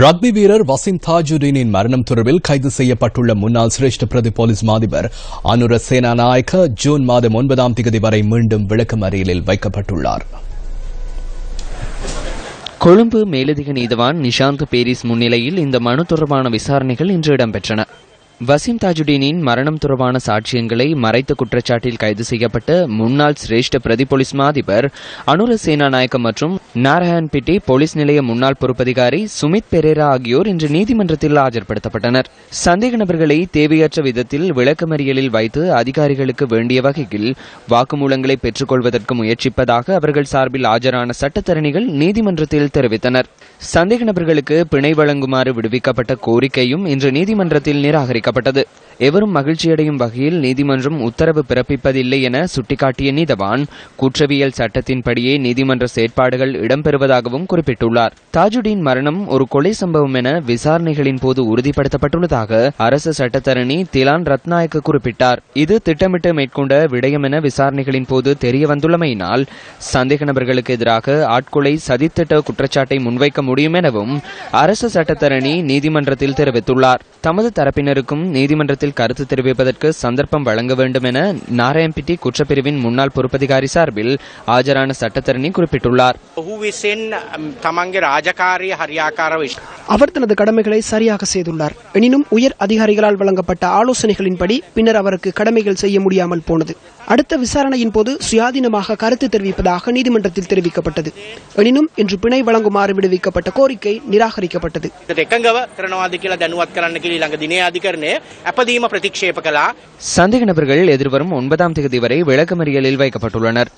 Rugby வீரர் வசிம் தாஜுதீனின் மரணம் தொடர்பில் கைது செய்யப்பட்டுள்ள முன்னாள் சிரேஷ்ட பிரதி போலீஸ் மாதிபர் அனுர சேனாநாயக்க ஜூன் மாதம் ஒன்பதாம் தேதி வரை மீண்டும் விளக்கமறியலில் வைக்கப்பட்டுள்ளார். கொழும்பு மேலதிக நீதவான் நிஷாந்த் பேரிஸ் முன்னிலையில் இந்த மனு தொடர்பான விசாரணைகள் இன்று இடம்பெற்றன. வசீம் தாஜுடீனின் மரணம் தொடர்பான சாட்சியங்களை மறைத்த குற்றச்சாட்டில் கைது செய்யப்பட்ட முன்னாள் சிரேஷ்ட பிரதி போலீஸ் மாதிபர் அனுர சேனாநாயக்க மற்றும் நாராயண்பிட்டி போலீஸ் நிலைய முன்னாள் பொறுப்பதிகாரி சுமித் பெரேரா ஆகியோர் இன்று நீதிமன்றத்தில் ஆஜர்படுத்தப்பட்டனர். சந்தேக நபர்களை தேவையற்ற விதத்தில் விளக்கமறியலில் வைத்து அதிகாரிகளுக்கு வேண்டிய வகையில் வாக்குமூலங்களை பெற்றுக்கொள்வதற்கு முயற்சிப்பதாக அவர்கள் சார்பில் ஆஜரான சட்டத்தரணிகள் நீதிமன்றத்தில் தெரிவித்தனர். சந்தேக நபர்களுக்கு பிணை வழங்குமாறு விடுவிக்கப்பட்ட கோரிக்கையும் இன்று நீதிமன்றத்தில் நிராகரிக்கப்பட்டது. எவரும் மகிழ்ச்சியடையும் வகையில் நீதிமன்றம் உத்தரவு பிறப்பிப்பதில்லை என சுட்டிக்காட்டிய நீதவான் குற்றவியல் சட்டத்தின்படியே நீதிமன்ற செயற்பாடுகள் இடம்பெறுவதாகவும் குறிப்பிட்டுள்ளார். தாஜுடீன் மரணம் ஒரு கொலை சம்பவம் என விசாரணைகளின் போது உறுதிப்படுத்தப்பட்டுள்ளதாக அரசு சட்டத்தரணி திலான் ரத்நாயக்க குறிப்பிட்டார். இது திட்டமிட்டு மேற்கொண்ட விடயம் என விசாரணைகளின் போது தெரிய வந்துள்ளமையினால் சந்தேக நபர்களுக்கு எதிராக ஆட்கொலை சதித்திட்ட குற்றச்சாட்டை முன்வைக்க முடியும் எனவும் அரசு சட்டத்தரணி நீதிமன்றத்தில் தெரிவித்துள்ளார். தமது தரப்பினருக்கு தரப்பினருக்கும் நீதிமன்றத்தில் கருத்து தெரிவிப்பதற்கு சந்தர்ப்பம் வழங்க வேண்டும் என நாராயண்பிட்டி குற்றப்பிரிவின் முன்னாள் பொறுப்பதிகாரி சார்பில் ஆஜரான சட்டத்தரணி குறிப்பிட்டுள்ளார். அவர் தனது கடமைகளை சரியாக செய்துள்ளார். எனினும் உயர் அதிகாரிகளால் வழங்கப்பட்ட ஆலோசனைகளின்படி பின்னர் அவருக்கு கடமைகள் செய்ய முடியாமல் போனது. அடுத்த விசாரணையின் போது சுயாதீனமாக கருத்து தெரிவிப்பதாக நீதிமன்றத்தில் தெரிவிக்கப்பட்டது. எனினும் இன்று பிணை வழங்குமாறு விடுவிக்கப்பட்ட கோரிக்கை நிராகரிக்கப்பட்டது. சந்தேக நபர்கள் எதிர்வரும் ஒன்பதாம் தேதி வரை விளக்கமறியலில் வைக்கப்பட்டுள்ளனர்.